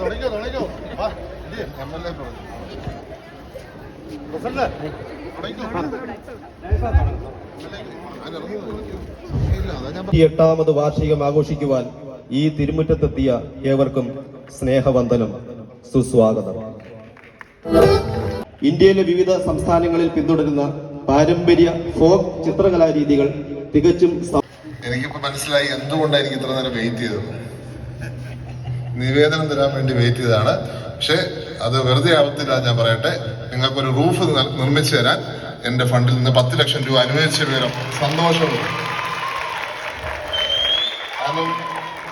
തുടങ്ങിക്കോ തുടങ്ങിക്കോ. വാ ഇത് എം എൽ എ തുടങ്ങി പ്രസിഡന്റ് തുടങ്ങിക്കോ. ഇല്ല അതാ എട്ടാമത് വാർഷികം ആഘോഷിക്കുവാൻ ഈ തിരുമുറ്റത്തെത്തിയ ഏവർക്കും സ്നേഹവന്ദനം സുസ്വാഗതം. ഇന്ത്യയിലെ വിവിധ സംസ്ഥാനങ്ങളിൽ പിന്തുടരുന്ന പാരമ്പര്യ ഫോക്ക് ചിത്രകലാരീതികൾ തികച്ചും എനിക്കിപ്പോ മനസ്സിലായി എന്തുകൊണ്ടാണ് എനിക്ക് ഇത്ര നേരം വെയിറ്റ് ചെയ്തത്. നിവേദനം തരാൻ വേണ്ടി വെയിറ്റ് ചെയ്തതാണ്. പക്ഷെ അത് വെറുതെ ആവത്തില്ല ഞാൻ പറയട്ടെ. നിങ്ങൾക്കൊരു റൂഫ് നിർമ്മിച്ചു തരാൻ എന്റെ ഫണ്ടിൽ നിന്ന് പത്ത് ലക്ഷം രൂപ അനുവദിച്ച വിവരം സന്തോഷമുണ്ട്. കാരണം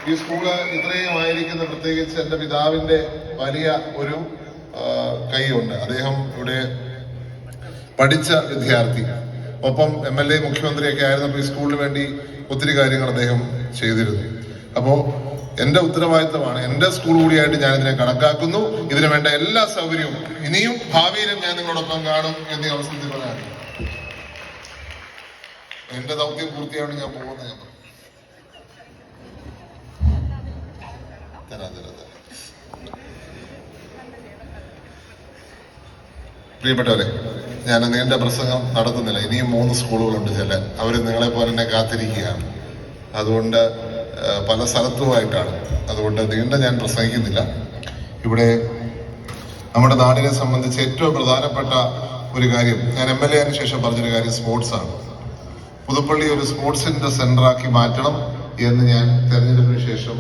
ഈ സ്കൂൾ ഇത്രയും ആയിരിക്കുന്ന പ്രത്യേകിച്ച് എന്റെ പിതാവിന്റെ വലിയ ഒരു കൈയുണ്ട്. അദ്ദേഹം ഇവിടെ പഠിച്ച വിദ്യാർത്ഥി. ഒപ്പം എം എൽ എ മുഖ്യമന്ത്രിയൊക്കെ ആയിരുന്നപ്പോൾ ഈ സ്കൂളിന് വേണ്ടി ഒത്തിരി കാര്യങ്ങൾ അദ്ദേഹം ചെയ്തിരുന്നു. അപ്പോ എന്റെ ഉത്തരവാദിത്തമാണ്. എന്റെ സ്കൂൾ കൂടിയായിട്ട് ഞാൻ ഇതിനെ കണക്കാക്കുന്നു. ഇതിന് വേണ്ട എല്ലാ സൗകര്യവും ഇനിയും ഭാവിയിലും ഞാൻ നിങ്ങളോടൊപ്പം കാണും എന്നീ അവസരത്തിൽ പറയാൻ എന്റെ ദൗത്യം പൂർത്തിയാണ് ഞാൻ പോകുന്നത് പ്രിയപ്പെട്ടവരെ ഞാൻ നീണ്ട പ്രസംഗം നടത്തുന്നില്ല. ഇനിയും മൂന്ന് സ്കൂളുകളുണ്ട് ചില. അവർ നിങ്ങളെ പോലെ തന്നെ കാത്തിരിക്കുകയാണ്. അതുകൊണ്ട് പല സ്ഥലത്തുമായിട്ടാണ്. അതുകൊണ്ട് നീണ്ട ഞാൻ പ്രസംഗിക്കുന്നില്ല. ഇവിടെ നമ്മുടെ നാടിനെ സംബന്ധിച്ച് ഏറ്റവും പ്രധാനപ്പെട്ട ഒരു കാര്യം ഞാൻ എം എൽ എ ആയതിനു ശേഷം പറഞ്ഞൊരു കാര്യം സ്പോർട്സാണ് പുതുപ്പള്ളി ഒരു സ്പോർട്സിന്റെ സെന്ററാക്കി മാറ്റണം എന്ന് ഞാൻ തെരഞ്ഞെടുപ്പിന് ശേഷം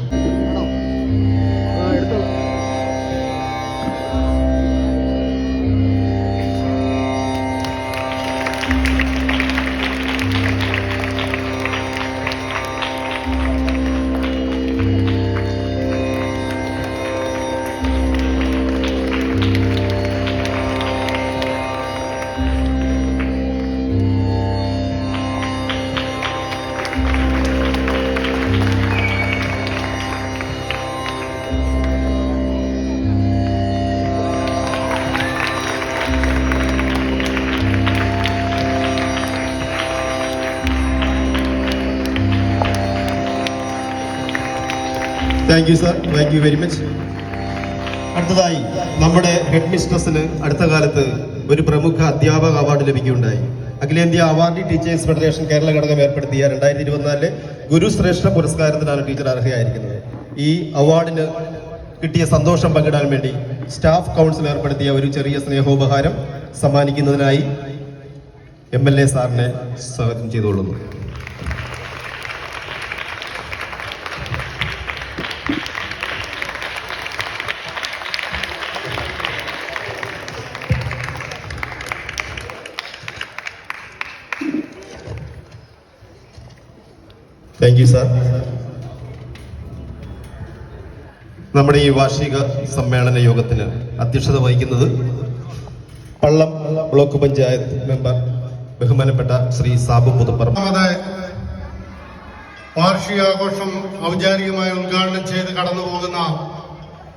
thank you sir thank you very much അടുത്തതായി നമ്മുടെ ഹെഡ് മിസ്ട്രസിന് അടുത്ത കാലത്ത് ഒരു പ്രമുഖ അധ്യാപക അവാർഡ് ലഭിക്കുകയുണ്ടായി. അഖിലേന്ത്യാ അവാർഡി ടീച്ചേഴ്സ് ഫെഡറേഷൻ കേരള ഘടകം ഏർപ്പെടുത്തിയ രണ്ടായിരത്തി ഇരുപത്തിനാലിലെ ഗുരുശ്രേഷ്ഠ പുരസ്കാരത്തിനാണ് ടീച്ചർ അർഹയായിരിക്കുന്നത്. ഈ അവാർഡിന് കിട്ടിയ സന്തോഷം പങ്കിടാൻ വേണ്ടി സ്റ്റാഫ് കൗൺസിൽ ഏർപ്പെടുത്തിയ ഒരു ചെറിയ സ്നേഹോപഹാരം സമ്മാനിക്കുന്നതിനായി എം എൽ എ സാറിനെ സ്വാഗതം ചെയ്തുകൊള്ളുന്നു. താങ്ക് യു സാർ നമ്മുടെ ഈ വാർഷിക സമ്മേളന യോഗത്തിന് അധ്യക്ഷത വഹിക്കുന്നത് പള്ളം ബ്ലോക്ക് പഞ്ചായത്ത് മെമ്പർ ബഹുമാനപ്പെട്ട ശ്രീ സാബു പുതുപ്പറ വാർഷികാഘോഷം ഔപചാരികമായി ഉദ്ഘാടനം ചെയ്ത് കടന്നു പോകുന്ന